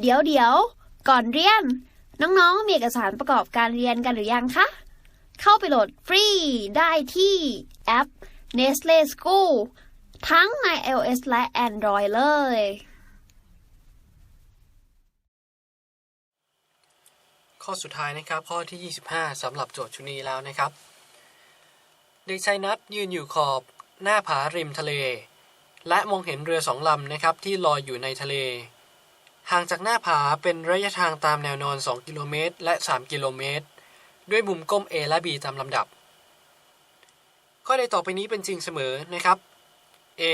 เดี๋ยวเดี๋ยว ก่อนเรียน น้องๆ มีเอกสารประกอบการเรียนกันหรือยังคะ เข้าไปโหลดฟรีได้ที่แอป Nestle School ทั้งใน iOS และ Android เลย ข้อสุดท้ายนะครับ ข้อที่ 25สำหรับโจทย์ชุดนี้แล้วนะครับ เด็กชายนัทยืนอยู่ขอบหน้าผาริมทะเล และมองเห็นเรือสองลำนะครับที่ลอยอยู่ในทะเล ห่างจากหน้าผาเป็นระยะทางตามแนวนอน 2 กิโลเมตร และ 3 กิโลเมตร ด้วยมุมก้ม A และ B ตามลำดับ ข้อใดต่อไปนี้เป็นจริงเสมอนะครับ A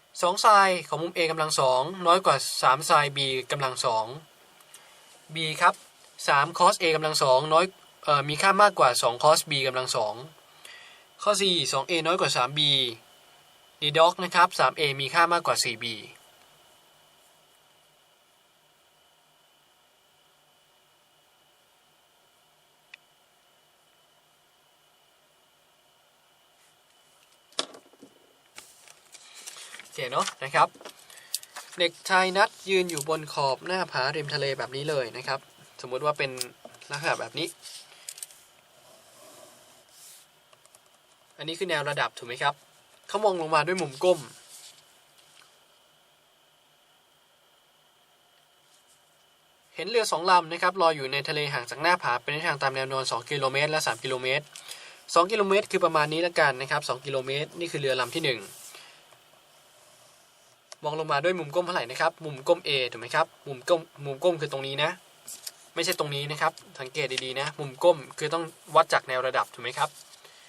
2ไซน์ของมุม A กำลังสองน้อยกว่า3ไซน์ B กำลังสอง B ครับ3 cos A กำลังสองน้อยออมีค่ามากกว่า 2 cos B กำลังสองข้อ 4 2A น้อยกว่า 3B ดีด็อกนะครับ 3A มีค่ามากกว่า 4B เนาะนะครับ เด็กชายนัดยืนอยู่บนขอบหน้าผาริมทะเลแบบนี้เลยนะครับ สมมุติว่าเป็นลักษณะแบบนี้ อันนี้คือแนวระดับถูกไหมครับเขามองลงมาด้วยมุมก้ม เห็นเรือสองลำนะครับลอยอยู่ในทะเลห่างจากหน้าผาเป็นทิศทางตามแนวนอน 2 กิโลเมตรและ 3 กิโลเมตร2กิโลเมตรคือประมาณนี้แล้วกันนะครับ2กิโลเมตรนี่คือเรือลำที่ 1 มองลงมาด้วยมุมก้มเท่าไหร่นะครับ มุมก้ม A ถูกไหมครับ มุมก้ม มุมก้มคือตรงนี้นะ ไม่ใช่ตรงนี้นะครับ สังเกตดีๆนะ มุมก้มคือต้องวัดจากแนวระดับถูกไหมครับ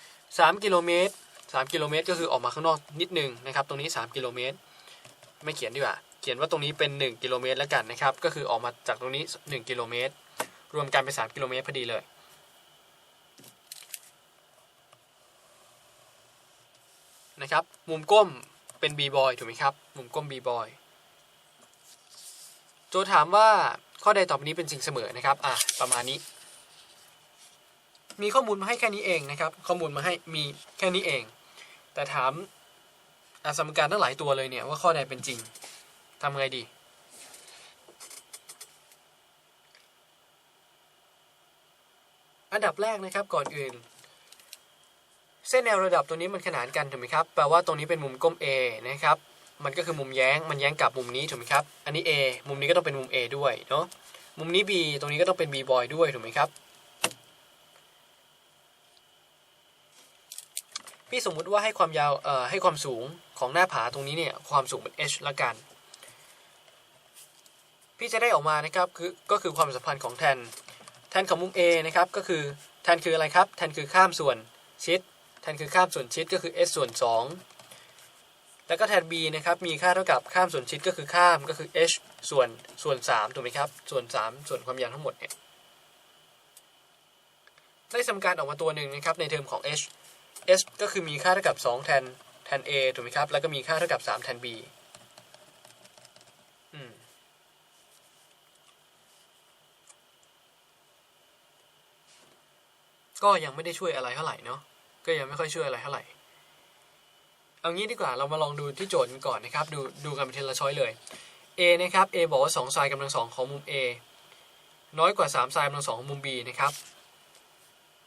3กิโลเมตร3กิโลเมตรก็คือออกมาข้างนอกนิดนึงนะครับ ตรงนี้ 3 กิโลเมตร ไม่เขียนดีกว่า เขียนว่าตรงนี้เป็น 1 กิโลเมตรแล้วกันนะครับ ก็คือออกมาจากตรงนี้ 1 กิโลเมตร รวมกันเป็น 3 กิโลเมตรพอดีเลย นะครับ มุมก้ม เป็น b boy ถูกไหมครับมุมก้ม b boy โจถามว่าข้อใดต่อบนี้เป็นจริงเสมอนะครับอะประมาณนี้ มีข้อมูลมาให้แค่นี้เองนะครับ ข้อมูลมาให้มีแค่นี้เอง แต่ถามอาสมการทั้งหลายตัวเลยเนี่ยว่าข้อใดเป็นจริงทำไงดีอันดับแรกนะครับก่อนอื่น เส้นแนวระดับตัวนี้มันขนานกันถูกไหมครับ แปลว่าตรงนี้เป็นมุมก้ม A นะครับ มันก็คือมุมแย้ง มันแย้งกับมุมนี้ถูกไหมครับ อันนี้ A มุมนี้ก็ต้องเป็นมุม A ด้วยเนาะ มุมนี้ B ตรงนี้ก็ต้องเป็น B boy ด้วยถูกไหมครับ พี่สมมุติว่าให้ความยาว เอ่อ ให้ความสูงของหน้าผาตรงนี้เนี่ย ความสูงเป็น h ละกัน พี่จะได้ออกมานะครับ คือ ก็คือความสัมพันธ์ของแทน แทนของมุม A นะครับ ก็คือ แทนคืออะไรครับ แทนคือข้ามส่วนชิด แทนคือข้ามส่วนชิดก็คือ s ส่วน 2 แล้วก็แทน b นะครับมีค่าเท่ากับข้ามส่วนชิดก็คือข้ามก็คือ h ส่วนส่วน3ถูกไหมครับส่วน 3 ส่วนความยาวทั้งหมดเนี่ยได้สมการออกมาตัวหนึ่งนะครับในเทอมของ h h ก็คือมีค่าเท่ากับ2แทนแทน a ถูกไหมครับแล้วก็มีค่าเท่ากับ3แทน b อืมก็ยังไม่ได้ช่วยอะไรเท่าไหร่เนาะ ก็ยังไม่ค่อยช่วยอะไรเท่าไหร่ เอางี้ดีกว่าเรามาลองดูที่โจทย์กันก่อนนะครับ ดูดูกันเป็นทีละช้อยเลย A นะครับ A บอกว่า2ไซน์กำลังสองของมุม A น้อยกว่า3ไซน์กำลังสองของมุม B นะครับ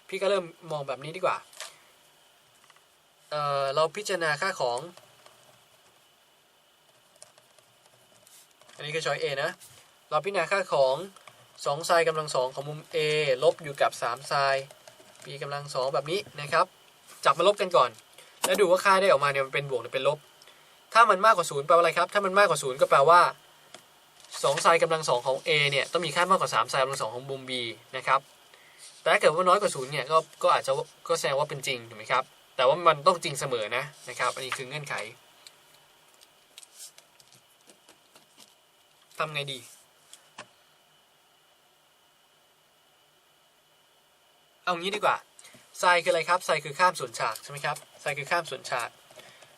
พี่ก็เริ่มมองแบบนี้ดีกว่าเเราพิจารณาค่าของ อันนี้คือช้อย A นะ เราพิจารณาค่าของ2ไซน์กำลังสองของมุม A ลบอยู่กับ3ไซน์ b กำลังสองแบบนี้นะครับ จับมาลบกันก่อน แล้วดูว่าค่าได้ออกมาเนี่ยมันเป็นบวกหรือเป็นลบ ถ้ามันมากกว่าศูนย์แปลว่าอะไรครับ ถ้ามันมากกว่าศูนย์ก็แปลว่า2ไซน์กำลังสองของ a เนี่ยต้องมีค่ามากกว่า3ไซน์กำลังสองของมุม b นะครับแต่ถ้าเกิดว่าน้อยกว่าศูนย์เนี่ยก็ก็อาจจะก็แสดงว่าเป็นจริงถูกไหมครับ แต่ว่ามันต้องจริงเสมอนะนะครับ อันนี้คือเงื่อนไขทำไงดีเอางี้ดีกว่า ไซคืออะไรครับไซคือข้ามส่วนฉากใช่ไหมครับไซคือข้ามส่วนฉาก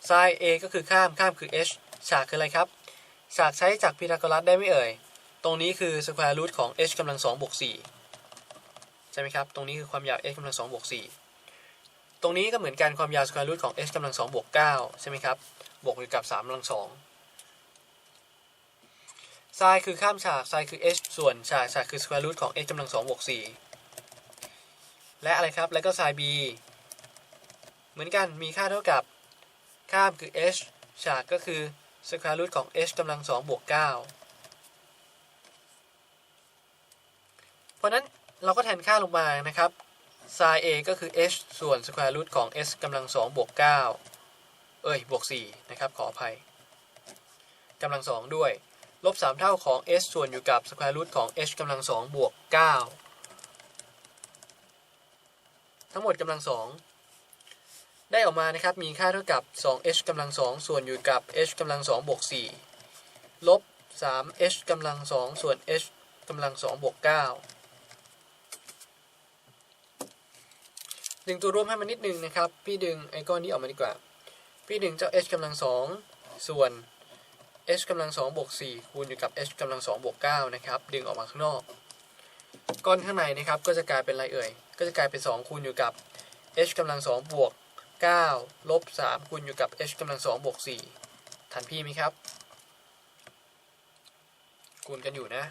ไซน์ a ก็คือข้ามข้ามคือ h ฉากคืออะไรครับ ฉากใช้จากพีทาโกรัสได้ไหมเอ่ย ตรงนี้คือสแควร์รูทของ h กำลังสองบวกสี่ใช่ไหมครับ ตรงนี้คือความยาว h กำลังสองบวกสี่ตรงนี้ก็เหมือนกันความยาวสแควร์รูทของ h กำลังสองบวกเก้าใช่ไหมครับ บวกอยู่กับสามกำลังสองไซคือข้ามฉากไซคือ h ส่วนฉากฉากคือ square root ของ h กำลังสองบวกสี่ และอะไรครับ แล้วก็ไซน์ b เหมือนกันมีค่าเท่ากับข้ามคือ h ฉากก็คือ square root ของ h กำลังสองบวกเก้าเพราะนั้นเราก็แทนค่าลงมานะครับ sin a ก็คือ h ส่วน square root ของ s กำลังสองบวกเก้าเอ้ย บวกสี่นะครับ ขออภัยกำลังสองด้วย ลบ 3 เท่าของ s ส่วนอยู่กับ square root ของ h กำลังสองบวก 9 ทั้งหมดกำลังสองได้ออกมานะครับมีค่าเท่ากับ 2h กำลังสองส่วนอยู่กับ h กำลังสองบวก4ลบ 3h กำลังสองส่วน h กำลังสองบวก9ดึงตัวร่วมให้มันนิดนึงนะครับ พี่ดึงไอ้ก้อนนี้ออกมาดีกว่า พี่ดึงเจ้า h กำลังสองส่วน h กำลังสองบวกสี่คูณอยู่กับ h กำลังสองบวกเก้านะครับ ดึงออกมาข้างนอก ก้อนข้างในนะครับก็จะกลายเป็นอะไรเอ่ย ก็จะกลายเป็น 2 คูณอยู่กับ h กำลังสองบวก9ลบ3คูณอยู่กับ h กำลังสองบวก4ทันพี่ไหมครับ คูณกันอยู่นะ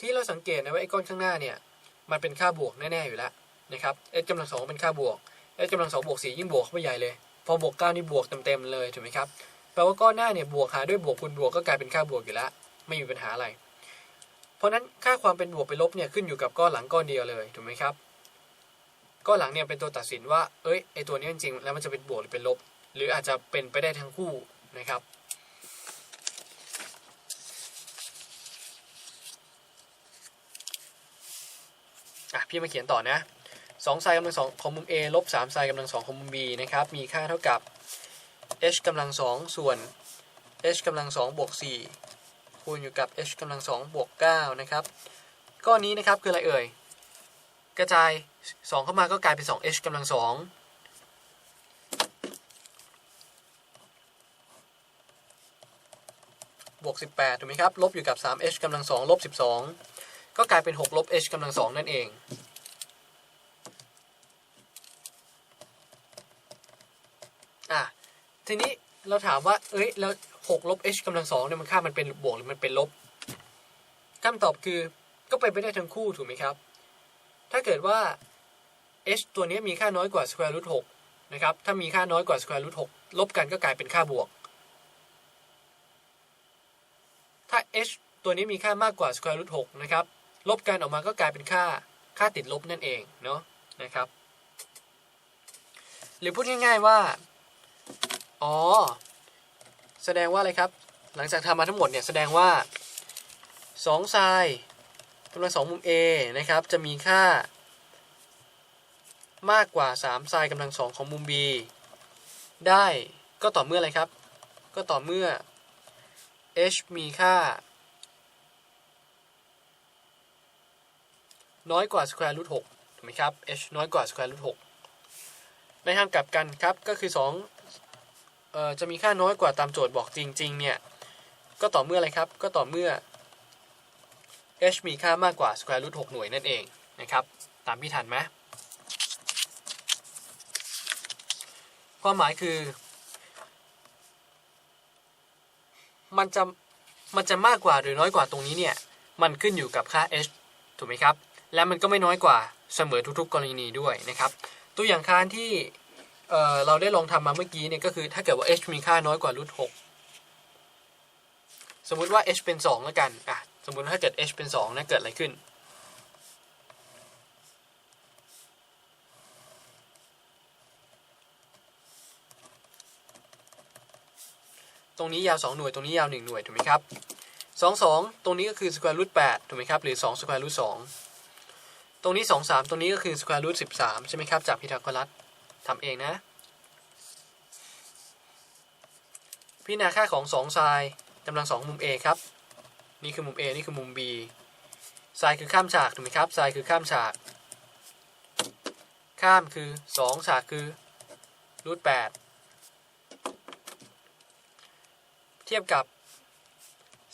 ที่เราสังเกตนะว่าไอ้ก้อนข้างหน้าเนี่ย มันเป็นค่าบวกแน่ ๆ อยู่แล้วนะครับ h กำลังสองเป็นค่าบวก h กำลังสองบวกสี่ยิ่งบวกเข้าไปใหญ่เลย พอบวกเก้านี่บวกเต็มๆเลยถูกไหมครับ ลว่าก้อนหน้าเนี่ยบวกหาด้วยบวกคูณบวกก็กลายเป็นค่าบวกอยู่แล้วไม่มีปัญหาอะไร เพราะนั้นค่าความเป็นบวกเป็นลบเนี่ยขึ้นอยู่กับก้อนหลังก้อนเดียวเลยถูกไหมครับ ก้อนหลังเนี่ยเป็นตัวตัดสินว่าเอ้ยไอตัวนี้จริงๆแล้วมันจะเป็นบวกหรือเป็นลบ หรืออาจจะเป็นไปได้ทั้งคู่นะครับอะพี่มาเขียนต่อนะ2ไซน์กำลังสองของมุม A ลบ3ไซน์กำลังสองของมุม B นะครับมีค่าเท่ากับ h กำลังสองส่วน h กำลังสองบวก4คูณอยู่กับ h กำลังสองบวก9นะครับก้อนนี้นะครับคืออะไรเอ่ย กระจาย 2 เข้ามาก็กลายเป็น 2h กำลังสองบวก18 ถูกไหมครับ ลบอยู่กับ 3h กำลังสองลบ 12 ก็กลายเป็น 6 ลบ h กำลังสองนั่นเอง อะ ทีนี้เราถามว่า เอ้ย แล้ว6ลบ h กำลังสองเนี่ยมันค่ามันเป็นบวกหรือมันเป็นลบคำตอบคือก็ไปนไม่ได้ทั้งคู่ถูกไหมครับ ถ้าเกิดว่า h ตัวนี้มีค่าน้อยกว่า square root 6นะครับ ถ้ามีค่าน้อยกว่า square root 6ลบกันก็กลายเป็นค่าบวก ถ้า h ตัวนี้มีค่ามากกว่า square root 6นะครับ ลบกันออกมาก็กลายเป็นค่าค่าติดลบนั่นเองเนาะนะครับ หรือพูดง่ายๆว่า อ๋อ แสดงว่าอะไรครับ หลังจากทำมาทั้งหมดเนี่ยแสดงว่า2ไซน์กำลังสองมุม A นะครับ จะมีค่ามากกว่า3ไซน์กำลังสองของมุม B ได้ก็ต่อเมื่ออะไรครับ ก็ต่อเมื่อ h มีค่า น้อยกว่า square root 6ถูกไหมครับ h น้อยกว่า square root 6ในทางกลับกันครับ ก็คือ2เอ่อ จะมีค่าน้อยกว่าตามโจทย์บอกจริง ๆ เนี่ย ก็ต่อเมื่ออะไรครับ ก็ต่อเมื่อ h มีค่ามากกว่า square root 6หน่วยนั่นเองนะครับ ตามพี่ทันไหมความหมายคือ มันจะมันจะมากกว่าหรือน้อยกว่าตรงนี้เนี่ย มันขึ้นอยู่กับค่า h ถูกไหมครับ และมันก็ไม่น้อยกว่าเสมอทุกๆ กรณีด้วยนะครับ ตัวอย่างค้านที่ เอ่อเราได้ลองทำมาเมื่อกี้เนี่ยก็คือถ้าเกิดว่า h มีค่าน้อยกว่า root 6สมมุติว่า h เป็น 2 แล้วกัน อะ สมมุติถ้าเกิด h เป็น2นะเกิดอะไรขึ้น ตรงนี้ยาว 2 หน่วย ตรงนี้ยาว 1 หน่วย ถูกไหมครับ 2 2 ตรงนี้ก็คือ square root 8ถูกไหมครับ หรือ2 square root 2ตรงนี้ 2 3 ตรงนี้ก็คือ square root 13 ใช่ไหมครับ จากพีทาโกรัส ทำเองนะ พิจารณาค่าของ2ไซน์กำลัง2มุม A ครับ นี่คือมุม A นี่คือมุม B ไซน์คือข้ามฉากถูกไหมครับไซน์คือข้ามฉาก ข้ามคือ2ฉากคือรูท8เทียบกับ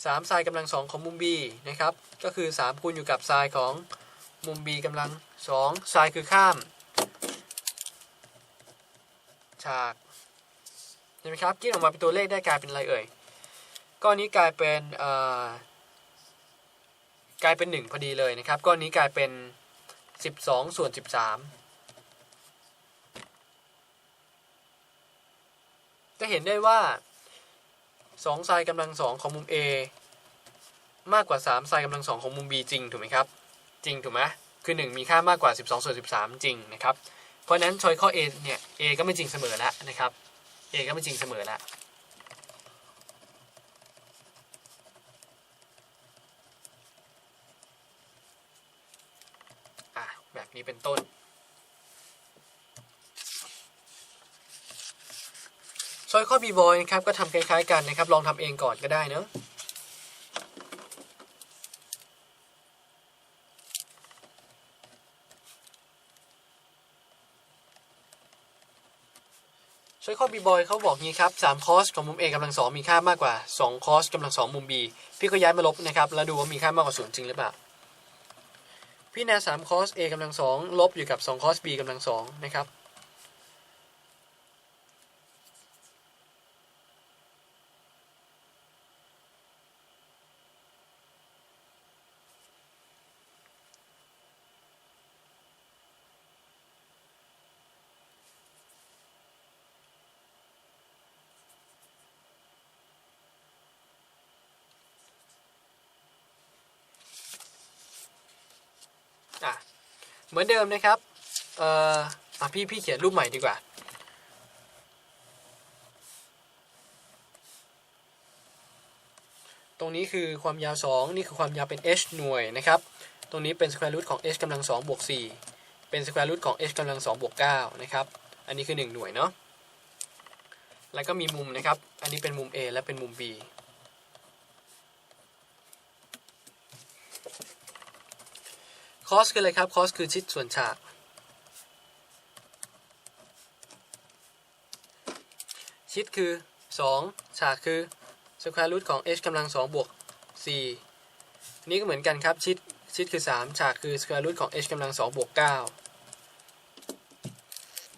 3ไซน์กำลัง2ของมุม B นะครับ ก็คือ 3 คูณอยู่กับไซน์ของมุม B กำลัง2ไซน์คือข้าม ฉากช่ไหมครับคิดออกมาเป็นตัวเลขได้กลายเป็นอะไรเอ่ยก้อนนี้กลายเป็นกลายเป็น 1 พอดีเลยนะครับ ก้อนนี้กลายเป็น 12 ส่วน 13 จะเห็นได้ว่า2ไซน์กำลังสองของมุม A มากกว่า3ไซน์กำลังสองของมุม B จริงถูกไหมครับ จริงถูกไหมคือ 1 มีค่ามากกว่า 12 ส่วน 13 จริงนะครับ เพราะนั้นชอยข้อ A เนี่ย A ก็ไม่จริงเสมอแล้วนะครับ A ก็ไม่จริงเสมอแล้วอะแบบนี้เป็นต้นซอยข้อ B boy นะครับ ก็ทำคล้ายๆกันนะครับ ลองทำเองก่อนก็ได้เนอะ ซอยข้อบีบอยเขาบอกงี้ครับ3คอสของมุม A กำลังสองมีค่ามากกว่า2คอสกำลังสองมุม B พี่ก็ย้ายมาลบนะครับแล้วดูว่ามีค่ามากกว่า0จริงหรือเปล่าพี่นามคอส A กำลังสองลบอยู่กับ2คอส B กำลังสองนะครับ อะเหมือนเดิมนะครับ เอ่ออะพี่พี่เขียนรูปใหม่ดีกว่าตรงนี้คือความยาว 2 นี่คือความยาวเป็น h หน่วยนะครับ ตรงนี้เป็น square root ของ h กำลัง2บวก4เป็น square root ของ h กำลัง2บวก9นะครับ อันนี้คือ 1 หน่วยเนาะ แล้วก็มีมุมนะครับ อันนี้เป็นมุม A และเป็นมุม B อสคืออะไรครับ คอสคือชิดส่วนฉาก ชิดคือ 2 ฉากคือ square root ของ h กำลัง2บวก4นี่ก็เหมือนกันครับ ชิดชิดคือ 3 ฉากคือ square root ของ h กำลัง2บวก9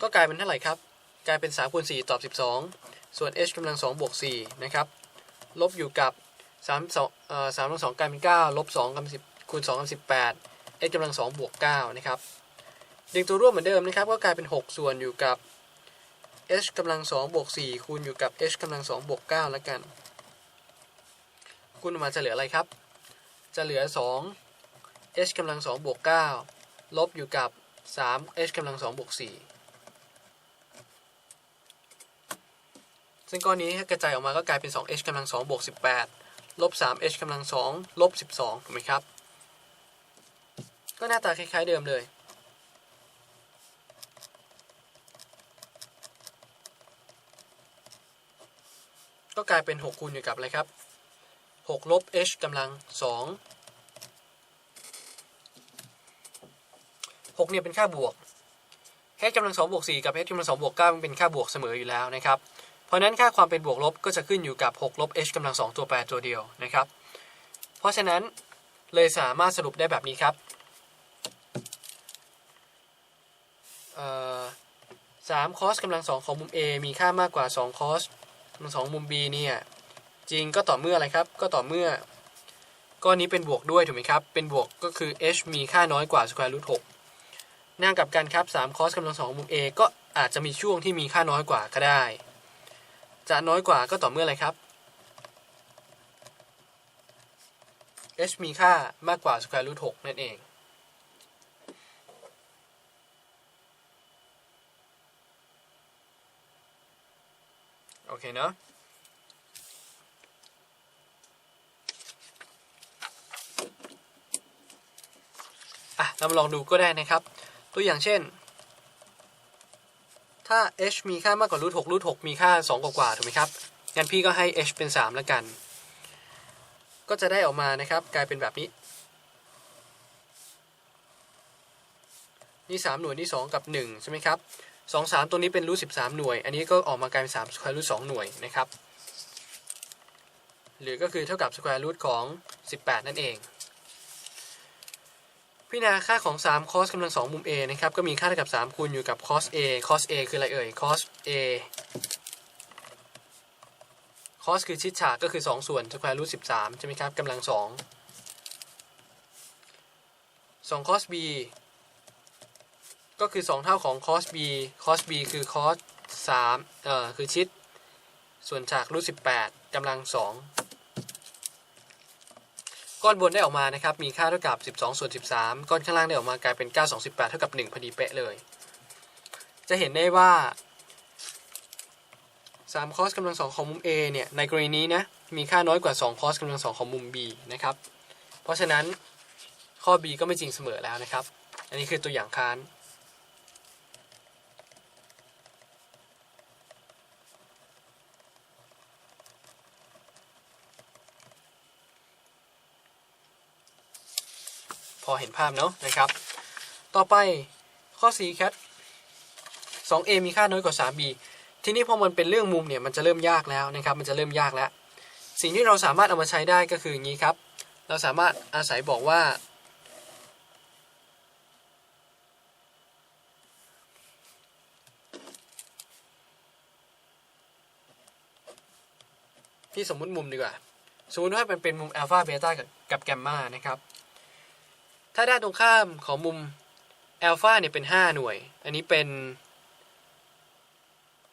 ก็กลายเป็นเท่าไหร่ครับ กลายเป็น3คูณ4ตอบ 12 ส่วน h กำลัง2บวก4นะครับ ลบอยู่กับ3 2เอ่อ3ลบ2กลายเป็น 9 ลบ2กำลัง10คูณ2กำลัง18 h กำลัง2บวก9นะครับดึงตัวร่วมเหมือนเดิมนะครับ ก็กลายเป็น 6 ส่วนอยู่กับ h กำลัง2บวก4คูณอยู่กับ h กำลัง2บวก9แล้วกันคูณออกมาจะเหลืออะไรครับ จะเหลือ 2 h กำลัง2บวก9ลบอยู่กับ 3 h กำลัง2บวก4ซึ่งก้อนนี้ถ้ากระจายออกมาก็กลายเป็น 2h กำลัง2บวก18 ลบ 3h กำลัง2ลบ 12 ถูกไหมครับ หน้าตาคล้ายๆเดิมเลยก็กลายเป็น 6 คูณอยู่กับอะไรครับ 6 ลบ h กำลัง 2 6 เนี่ยเป็นค่าบวก h กำลัง 2 บวก 4 กับ h กำลัง 2 บวก 9 มันเป็นค่าบวกเสมออยู่แล้วนะครับ เพราะฉะนั้นค่าความเป็นบวกลบก็จะขึ้นอยู่กับ 6 ลบ h กำลัง 2 ตัวแปรตัวเดียวนะครับ เพราะฉะนั้นเลยสามารถสรุปได้แบบนี้ครับ เอ่อ สามคอสกำลังสองของมุม A มีค่ามากกว่า2คอสกำลังสองมุม B เนี่ยจริงก็ต่อเมื่ออะไรครับ ก็ต่อเมื่อก้อนนี้เป็นบวกด้วยถูกไหมครับ เป็นบวกก็คือ h มีค่าน้อยกว่า square root 6หน้ากลับกันครับ3คอสกำลังสองมุม A ก็อาจจะมีช่วงที่มีค่าน้อยกว่าก็ได้ จะน้อยกว่าก็ต่อเมื่ออะไรครับ h มีค่ามากกว่า square root 6นั่นเอง เคเนาะอะเรามาลองดูก็ได้นะครับ ตัวอย่างเช่น ถ้า h มีค่ามากกว่ารูท6รูท6มีค่า2กว่าถูกไหมครับ งั้นพี่ก็ให้ h เป็น 3 แล้วกัน ก็จะได้ออกมานะครับ กลายเป็นแบบนี้นี่ 3 หน่วยนี่ 2 กับ 1 ใช่ไหมครับ 2 3 ตัวนี้เป็นรูท13 หน่วย อันนี้ก็ออกมากลายเป็น3สแควร์รูท2หน่วยนะครับ หรือก็คือเท่ากับสแควร์รูทของ 18 นั่นเอง พิจารณาค่าของ 3 cos กำลัง 2 มุม A นะครับ ก็มีค่าเท่ากับ 3 คูณอยู่กับ cos A cos A คืออะไรเอ่ย cos A cos คือชิดฉากก็คือ 2 ส่วน square root 13 ใช่ไหมครับกำลัง 2 2 cos b ก็คือ 2 เท่าของ cos b cos b คือ cos 3เอ่อคือชิด ส่วนฉาก root 18กำลัง 2 ก้อนบนได้ออกมานะครับ มีค่าเท่ากับ 12 ส่วน 13 ก้อนข้างล่างได้ออกมากลายเป็น 9 2 18 เท่ากับ 1 พอดีเป๊ะเลย จะเห็นได้ว่า3 cos กำลัง 2 ของมุม A เนี่ย ในกรณีนี้นะ มีค่าน้อยกว่า 2 cos กำลัง 2 ของมุม B นะครับ เพราะฉะนั้นข้อ B ก็ไม่จริงเสมอแล้วนะครับ อันนี้คือตัวอย่างค้าน พอเห็นภาพเนาะนะครับ ต่อไปข้อ C ครับ 2a มีค่าน้อยกว่า 3b ทีนี้พอมันเป็นเรื่องมุมเนี่ยมันจะเริ่มยากแล้วนะครับ มันจะเริ่มยากแล้ว สิ่งที่เราสามารถเอามาใช้ได้ก็คืออย่างนี้ครับ เราสามารถอาศัยบอกว่า ที่สมมุติมุมดีกว่าสมมติว่ามันเป็นมุมอัลฟาเบต้ากับกับแกมมานะครับ ถ้าด้านตรงข้ามของมุมอัลฟาเนี่ยเป็น 5 หน่วย อันนี้เป็น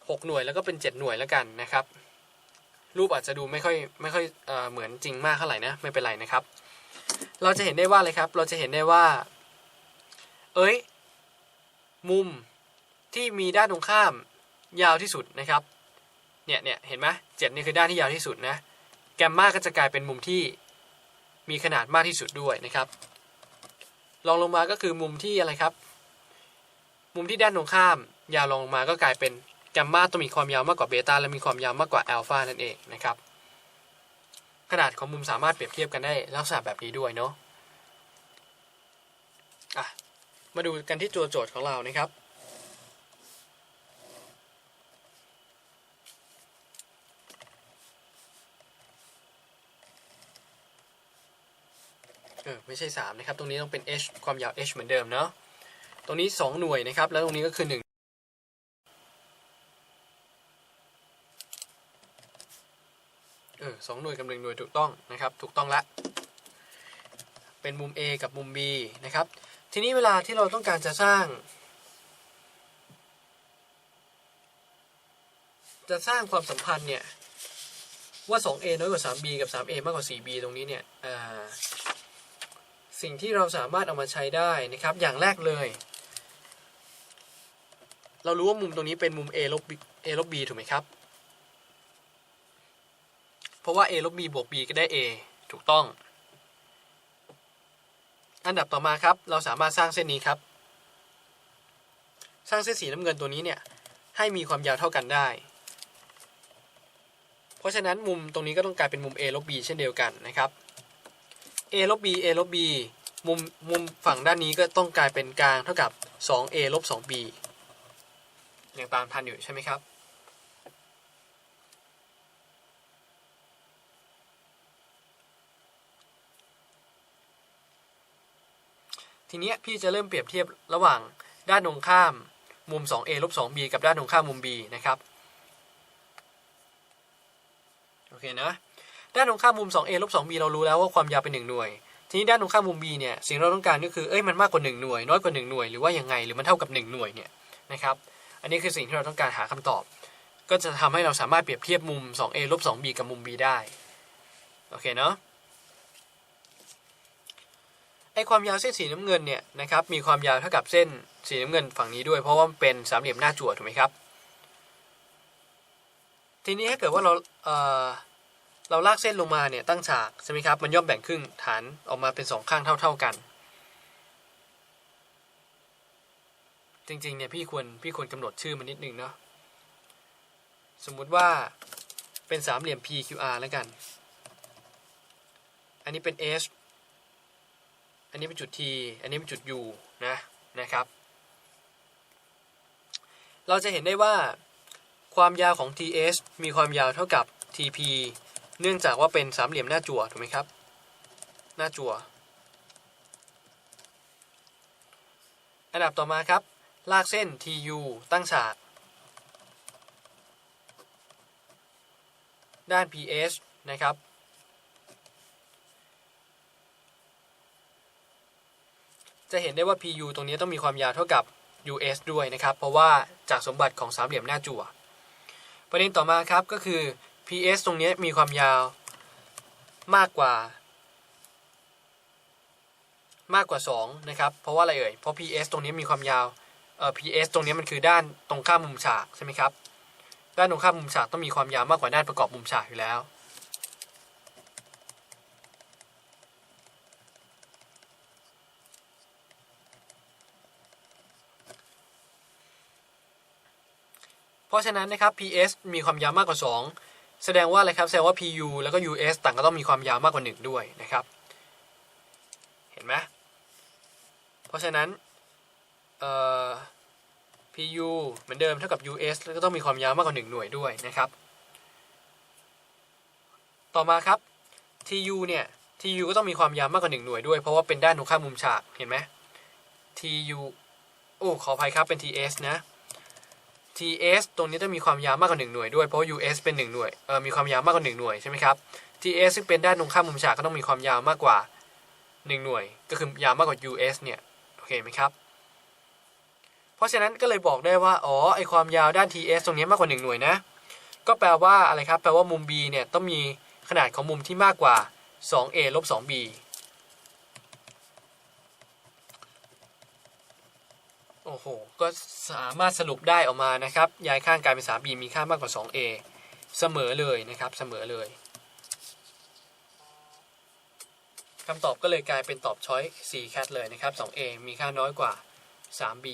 6 หน่วยแล้วก็เป็น 7 หน่วยแล้วกันนะครับ รูปอาจจะดูไม่ค่อยไม่ค่อยเอเหมือนจริงมากเท่าไหร่นะ ไม่เป็นไรนะครับ เราจะเห็นได้ว่าอะไรครับ เราจะเห็นได้ว่า เอ้ย มุมที่มีด้านตรงข้ามยาวที่สุดนะครับ เนี่ยเนี่ยเห็นไหมเจ็ดนี่คือด้านที่ยาวที่สุดนะ แกมมาก็จะกลายเป็นมุมที่มีขนาดมากที่สุดด้วยนะครับ ลองลงมาก็คือมุมที่อะไรครับ มุมที่ด้านตรงข้าม ยาวลงมาก็กลายเป็นกัมมาต้องมีความยาวมากกว่าเบต้าและมีความยาวมากกว่าอัลฟานั่นเองนะครับ ขนาดของมุมสามารถเปรียบเทียบกันได้ลักษณะแบบนี้ด้วยเนาะะมาดูกันที่ตัวโจทย์ของเรานะครับ เออไม่ใช่3นะครับ ตรงนี้ต้องเป็น h ความยาว h เหมือนเดิมเนาะ ตรงนี้ 2 หน่วยนะครับ แล้วตรงนี้ก็คือ 1 เออสองหน่วยกับหนึ่งหน่วยถูกต้องนะครับ ถูกต้องละ เป็นมุม A กับมุม B นะครับ ทีนี้เวลาที่เราต้องการจะสร้าง จะสร้างความสัมพันธ์เนี่ยว่า 2a น้อยกว่า 3b กับ 3a มากกว่า 4b ตรงนี้เนี่ยอ สิ่งที่เราสามารถเอามาใช้ได้นะครับ อย่างแรกเลย เรารู้ว่ามุมตรงนี้เป็นมุม a ลบ b a ลบ b ถูกไหมครับ เพราะว่า a ลบ b บวก b ก็ได้ a ถูกต้อง อันดับต่อมาครับ เราสามารถสร้างเส้นนี้ครับ สร้างเส้นสีน้ำเงินตัวนี้เนี่ย ให้มีความยาวเท่ากันได้ เพราะฉะนั้นมุมตรงนี้ก็ต้องกลายเป็นมุม a ลบ b เช่นเดียวกันนะครับ a ลบ b a ลบ b มุมมุมฝั่งด้านนี้ก็ต้องกลายเป็นกลางเท่ากับ 2a ลบ 2b ยังตามทันอยู่ใช่ไหมครับ ทีนี้พี่จะเริ่มเปรียบเทียบระหว่างด้านตรงข้ามมุม 2a ลบ 2b กับด้านตรงข้ามมุม b นะครับ โอเคนะ ด้านตรงข้ามมุม 2a ลบ 2b เรารู้แล้วว่าความยาวเป็น1หน่วย ทีนี้ด้านตรงข้ามมุม b เนี่ย สิ่งเราต้องการก็คือเอ้ยมันมากกว่า1หน่วย น้อยกว่า1หน่วยหรือว่ายังไงหรือมันเท่ากับ1หน่วยเนี่ยนะครับอันนี้คือสิ่งที่เราต้องการหาคำตอบ ก็จะทำให้เราสามารถเปรียบเทียบมุม 2a ลบ 2b กับมุม b ได้โอเคเนาะไอความยาวเส้นสีน้ำเงินเนี่ยนะครับมีความยาวเท่ากับเส้นสีน้ำเงินฝั่งนี้ด้วย เพราะว่ามันเป็นสามเหลี่ยมหน้าจั่วถูกไหมครับ ทีนี้ถ้าเกิดว่าเราเอ่อ เราลากเส้นลงมาเนี่ยตั้งฉากใช่ไหมครับมันย่อมแบ่งครึ่งฐานออกมาเป็นสองข้างเท่า ๆกัน จริงๆเนี่ยพี่ควรพี่ควรกำหนดชื่อมันนิดนึงเนาะสมมุติว่าเป็นสามเหลี่ยม PQR แล้วกัน อันนี้เป็น H อันนี้เป็นจุด T อันนี้เป็นจุด U นะนะครับ เราจะเห็นได้ว่าความยาวของ TS มีความยาวเท่ากับ TP เนื่องจากว่าเป็นสามเหลี่ยมหน้าจั่วถูกไหมครับ หน้าจั่ว อันดับต่อมาครับ ลากเส้น TU ตั้งฉาก ด้าน pH นะครับ จะเห็นได้ว่า PU ตรงนี้ต้องมีความยาวเท่ากับ US ด้วยนะครับ เพราะว่าจากสมบัติของสามเหลี่ยมหน้าจั่ว ประเด็นต่อมาครับก็คือ PS ตรงนี้มีความยาวมากกว่า มากกว่า 2 นะครับ เพราะว่าอะไรเอ่ย เพราะ PS ตรงนี้มีความยาว เอ่อ PS ตรงนี้มันคือด้านตรงข้ามมุมฉากใช่ไหมครับ ด้านตรงข้ามมุมฉากต้องมีความยาวมากกว่าด้านประกอบมุมฉากอยู่แล้ว เพราะฉะนั้นนะครับ PS มีความยาวมากกว่า 2 แสดงว่าอะไรครับ แสดงว่า PU แล้วก็ US ต่างก็ต้องมีความยาวมากกว่า1ด้วยนะครับ เห็นไหมเพราะฉะนั้นเอ่อ PU เหมือนเดิมเท่ากับ US แล้วก็ต้องมีความยาวมากกว่า 1 หน่วยด้วยนะครับ ต่อมาครับ TU เนี่ย TU ก็ต้องมีความยาวมากกว่า 1 หน่วยด้วย เพราะว่าเป็นด้านตรงข้ามมุมฉาก เห็นไหม TU โอ้ ขออภัยครับ เป็น TS นะ TS ตรงนี้ต้องมีความยาวมากกว่า 1 หน่วยด้วย เพราะ US เป็น 1 หน่วยเออมีความยาวมากกว่า 1 หน่วยใช่ไหมครับ TS ซึ่งเป็นด้านตรงข้ามมุมฉากก็ต้องมีความยาวมากกว่า 1 หน่วย ก็คือยาวมากกว่า US เนี่ย โอเคไหมครับ เพราะฉะนั้นก็เลยบอกได้ว่า อ๋อ ไอความยาวด้าน TS ตรงนี้มากกว่า 1 หน่วยนะ ก็แปลว่าอะไรครับ แปลว่ามุม B เนี่ยต้องมีขนาดของมุมที่มากกว่า 2A ลบ 2B โอ้โห ก็สามารถสรุปได้ออกมานะครับ ย้ายข้างกลายเป็น 3b มีค่ามากกว่า 2a เสมอเลยนะครับ เสมอเลยคำตอบก็เลยกลายเป็นตอบช้อย 4 แคทเลยนะครับ 2a มีค่าน้อยกว่า 3b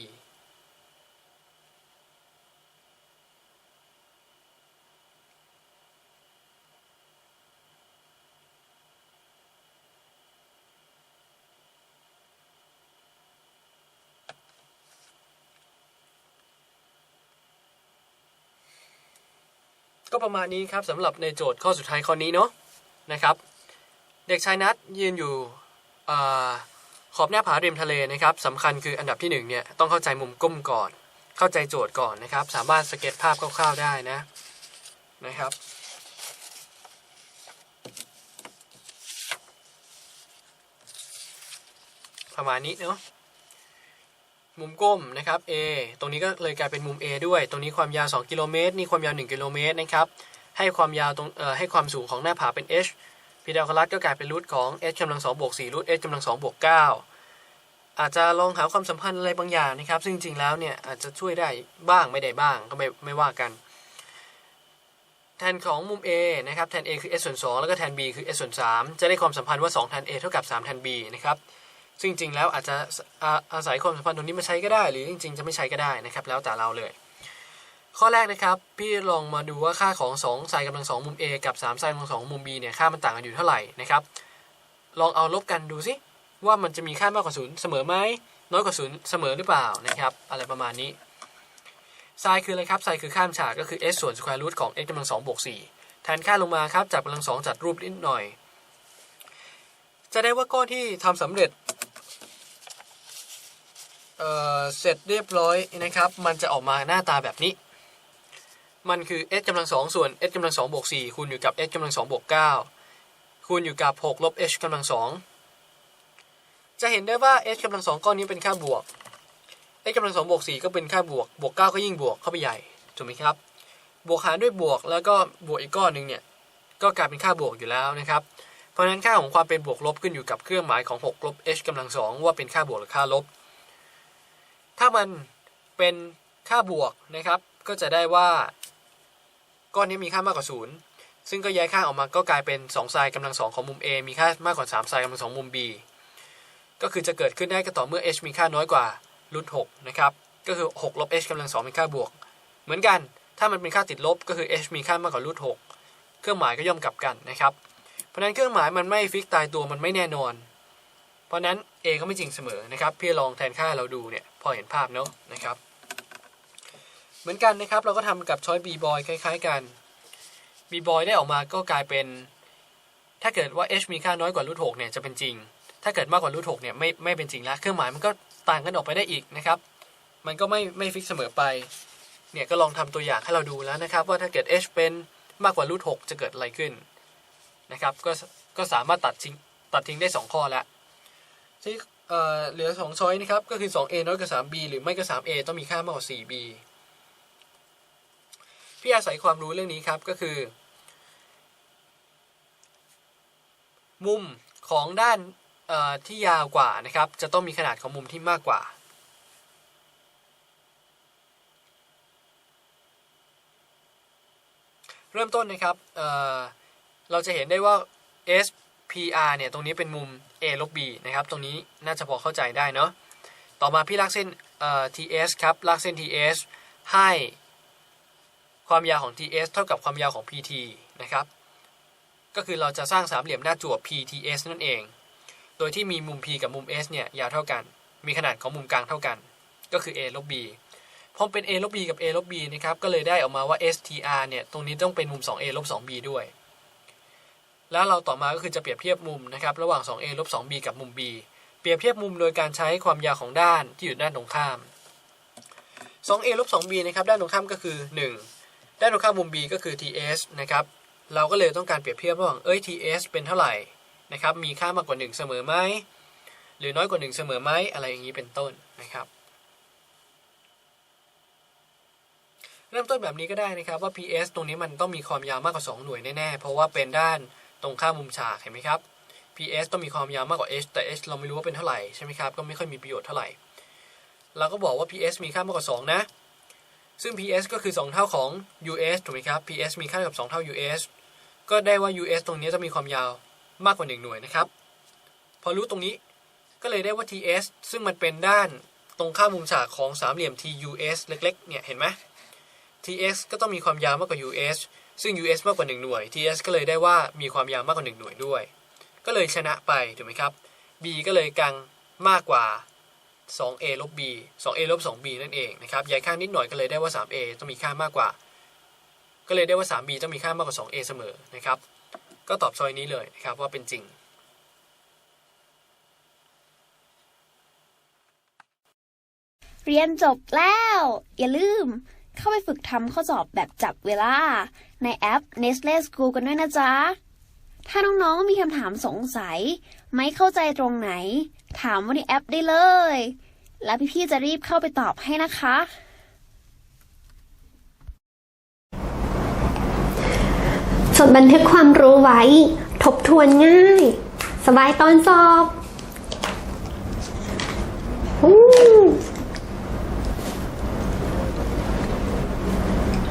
ประมาณนี้ครับสำหรับในโจทย์ข้อสุดท้ายข้อนี้เนาะนะครับ เด็กชายนัทยืนอยู่อขอบหน้าผาริมทะเลนะครับสำคัญคืออันดับที่หนึ่งเนี่ยต้องเข้าใจมุมก้มก่อน เข้าใจโจทย์ก่อนนะครับ สามารถสเก็ตภาพคร่าวๆได้นะนะครับประมาณนี้เนาะ มุมก้มนะครับ A ตรงนี้ก็เลยกลายเป็นมุม A ด้วย ตรงนี้ความยาว 2 กิโลเมตร นี่ความยาว 1 กิโลเมตรนะครับ ให้ความยาวตรงเอ่อให้ความสูงของหน้าผาเป็น h พีดาคลัสก็กลายเป็นรูทของ h กำลัง2บวก4รูท h กำลัง2บวก9อาจจะลองหาความสัมพันธ์อะไรบางอย่างนะครับ ซึ่งจริงๆแล้วเนี่ยอาจจะช่วยได้บ้างไม่ได้บ้างก็ไม่ไม่ว่ากัน แทนของมุม A นะครับ แทน A คือ s ส่วน2แล้วก็แทน B คือ s ส่วน3จะได้ความสัมพันธ์ว่า2แทน A เท่ากับ3แทน B นะครับ ซึ่งจริงๆแล้วอาจจะอาอาศัยความสัมพันธ์ตรงนี้มาใช้ก็ได้ หรือจริง ๆ จะไม่ใช้ก็ได้นะครับ แล้วแต่เราเลย ข้อแรกนะครับ พี่ลองมาดูว่าค่าของ2ไซน์กำลัง2มุม A กับ3ไซน์กำลัง2มุม B เนี่ยค่ามันต่างกันอยู่เท่าไหร่นะครับ ลองเอาลบกันดูสิว่ามันจะมีค่ามากกว่าศูนย์เสมอไหมน้อยกว่าศูนย์เสมอหรือเปล่านะครับ อะไรประมาณนี้ไซน์คืออะไรครับไซน์คือข้ามฉากก็คือ s ส่วนสแควร์รูทของ x กำลัง2บวก4แทนค่าลงมาครับจากกำลัง2จัดรูปนิดหน่อยจะได้ว่าก้อนที่ทำสำเร็จ เอ่อเสร็จเรียบร้อยนะครับ มันจะออกมาหน้าตาแบบนี้ มันคือ s กำลังสองส่วน s กำลังสองบวกสี่คูณอยู่กับ s กำลังสองบวกเก้าคูณอยู่กับหกลบ h กำลังสองจะเห็นได้ว่า h กำลังสองก้อนนี้เป็นค่าบวก s กำลังสองบวกสี่ก็เป็นค่าบวก บวกเก้าก็ยิ่งบวกเข้าไปใหญ่ถูกไหมครับ บวกหารด้วยบวกแล้วก็บวกอีกก้อนหนึ่งเนี่ยก็กลายเป็นค่าบวกอยู่แล้วนะครับ เพราะฉะนั้นค่าของความเป็นบวกลบขึ้นอยู่กับเครื่องหมายของ6ลบ h กำลังสองว่าเป็นค่าบวกหรือค่าลบ ถ้ามันเป็นค่าบวกนะครับ ก็จะได้ว่า ก้อนนี้มีค่ามากกว่าศูนย์ซึ่งก็ย้ายค่าออกมาก็กลายเป็น2ไซน์กำลังสองของมุม A มีค่ามากกว่า3ไซน์กำลังสองมุม B ก็คือจะเกิดขึ้นได้ก็ต่อเมื่อ h มีค่าน้อยกว่ารูท6นะครับ ก็คือ6ลบ h กำลังสองเป็นค่าบวก เหมือนกันถ้ามันเป็นค่าติดลบก็คือ h มีค่ามากกว่ารูท6เครื่องหมายก็ย่อมกลับกันนะครับ เพราะนั้นเครื่องหมายมันไม่ฟิกตายตัวมันไม่แน่นอน เพราะฉะนั้น A ก็ไม่จริงเสมอนะครับ พี่ลองแทนค่าเราดูเนี่ย พอเห็นภาพเนาะนะครับ เหมือนกันนะครับเราก็ทำกับช้อย B boy คล้าย ๆ กัน B boy ได้ออกมาก็กลายเป็น ถ้าเกิดว่า h มีค่าน้อยกว่ารูท6เนี่ยจะเป็นจริง ถ้าเกิดมากกว่ารูท6เนี่ยไม่ไม่เป็นจริงแล้วเครื่องหมายมันก็ต่างกันออกไปได้อีกนะครับ มันก็ไม่ไม่ฟิกเสมอไปเนี่ยก็ลองทำตัวอย่างให้เราดูแล้วนะครับ ว่าถ้าเกิด h เป็นมากกว่ารูทหกจะเกิดอะไรขึ้นนะครับ ก็ก็สามารถตัดทิ้งตัดทิ้งได้สองข้อแล้ว เอ่อเหลือสองช้อยนะครับ ก็คือ 2a น้อยกว่า 3b หรือไม่ก็ 3a ต้องมีค่ามากกว่า 4b พี่อาศัยความรู้เรื่องนี้ครับก็คือ มุมของด้านที่ยาวกว่านะครับ จะต้องมีขนาดของมุมที่มากกว่า เริ่มต้นนะครับเเราจะเห็นได้ว่า P.R. เนี่ยตรงนี้เป็นมุม A ลบ B นะครับ ตรงนี้น่าจะพอเข้าใจได้เนาะ ต่อมาพี่ลากเส้นเอ่อ TS ครับ ลากเส้น TS ให้ความยาวของ TS เท่ากับความยาวของ PT นะครับ ก็คือเราจะสร้างสามเหลี่ยมหน้าจั่ว PTS นั่นเอง โดยที่มีมุม P กับมุม S เนี่ยยาวเท่ากัน มีขนาดของมุมกลางเท่ากัน ก็คือ A ลบ B พอเป็น A ลบ B กับ A ลบ B นะครับ ก็เลยได้ออกมาว่า STR เนี่ย ตรงนี้ต้องเป็นมุม 2A ลบ 2B ด้วย แล้วเราต่อมาก็คือจะเปรียบเทียบมุมนะครับระหว่าง 2A ลบ 2B กับมุม B เปรียบเทียบมุมโดยการใช้ความยาวของด้านที่อยู่ด้านตรงข้าม 2A ลบ 2B นะครับด้านตรงข้ามก็คือ 1 ด้านตรงข้ามมุม B ก็คือ TS นะครับเราก็เลยต้องการเปรียบเทียบระหว่างเอ้ย TS เป็นเท่าไหร่นะครับมีค่ามากกว่า 1 เสมอไหมหรือน้อยกว่า 1 เสมอไหมอะไรอย่างนี้เป็นต้นนะครับ เริ่มต้นแบบนี้ก็ได้นะครับว่า PS ตรงนี้มันต้องมีความยาวมากกว่า 2 หน่วยแน่ๆเพราะว่าเป็นด้าน ตรงข้ามมุมฉากเห็นไหมครับ PS ต้องมีความยาวมากกว่า h แต่ h เราไม่รู้ว่าเป็นเท่าไหร่ใช่ไหมครับก็ไม่ค่อยมีประโยชน์เท่าไหร่เราก็บอกว่า PS มีค่ามากกว่า 2 นะ ซึ่ง PS ก็คือ 2 เท่าของ US ถูกไหมครับ PS มีค่ากับ 2 เท่า US ก็ได้ว่า US ตรงนี้จะมีความยาวมากกว่า 1 หน่วยนะครับ พอรู้ตรงนี้ก็เลยได้ว่า TS ซึ่งมันเป็นด้านตรงข้ามมุมฉากของสามเหลี่ยม TUS เล็กๆ เนี่ย เห็นไหม TX ก็ต้องมีความยาวมากกว่า US ซึ่ง US มากกว่า 1 หน่วย TS ก็เลยได้ว่ามีความยาวมากกว่า 1 หน่วยด้วย ก็เลยชนะไปถูกไหมครับ B ก็เลยกังมากกว่า 2A ลบ B 2A ลบ 2B นั่นเองนะครับย้ายข้างนิดหน่อยก็เลยได้ว่า 3A ต้องมีค่ามากกว่า ก็เลยได้ว่า 3B ต้องมีค่ามากกว่า 2A เสมอนะครับ ก็ตอบซอยนี้เลยนะครับว่าเป็นจริงเรียนจบแล้ว อย่าลืม เข้าไปฝึกทำข้อสอบแบบจับเวลา ในแอป Nestle School กันด้วยนะจ๊ะ ถ้าน้องๆมีคำถามสงสัย ไม่เข้าใจตรงไหน ถามว่าในแอปได้เลย แล้วพี่ๆจะรีบเข้าไปตอบให้นะคะ จดบันทึกความรู้ไว้ ทบทวนง่าย สบายตอนสอบอู้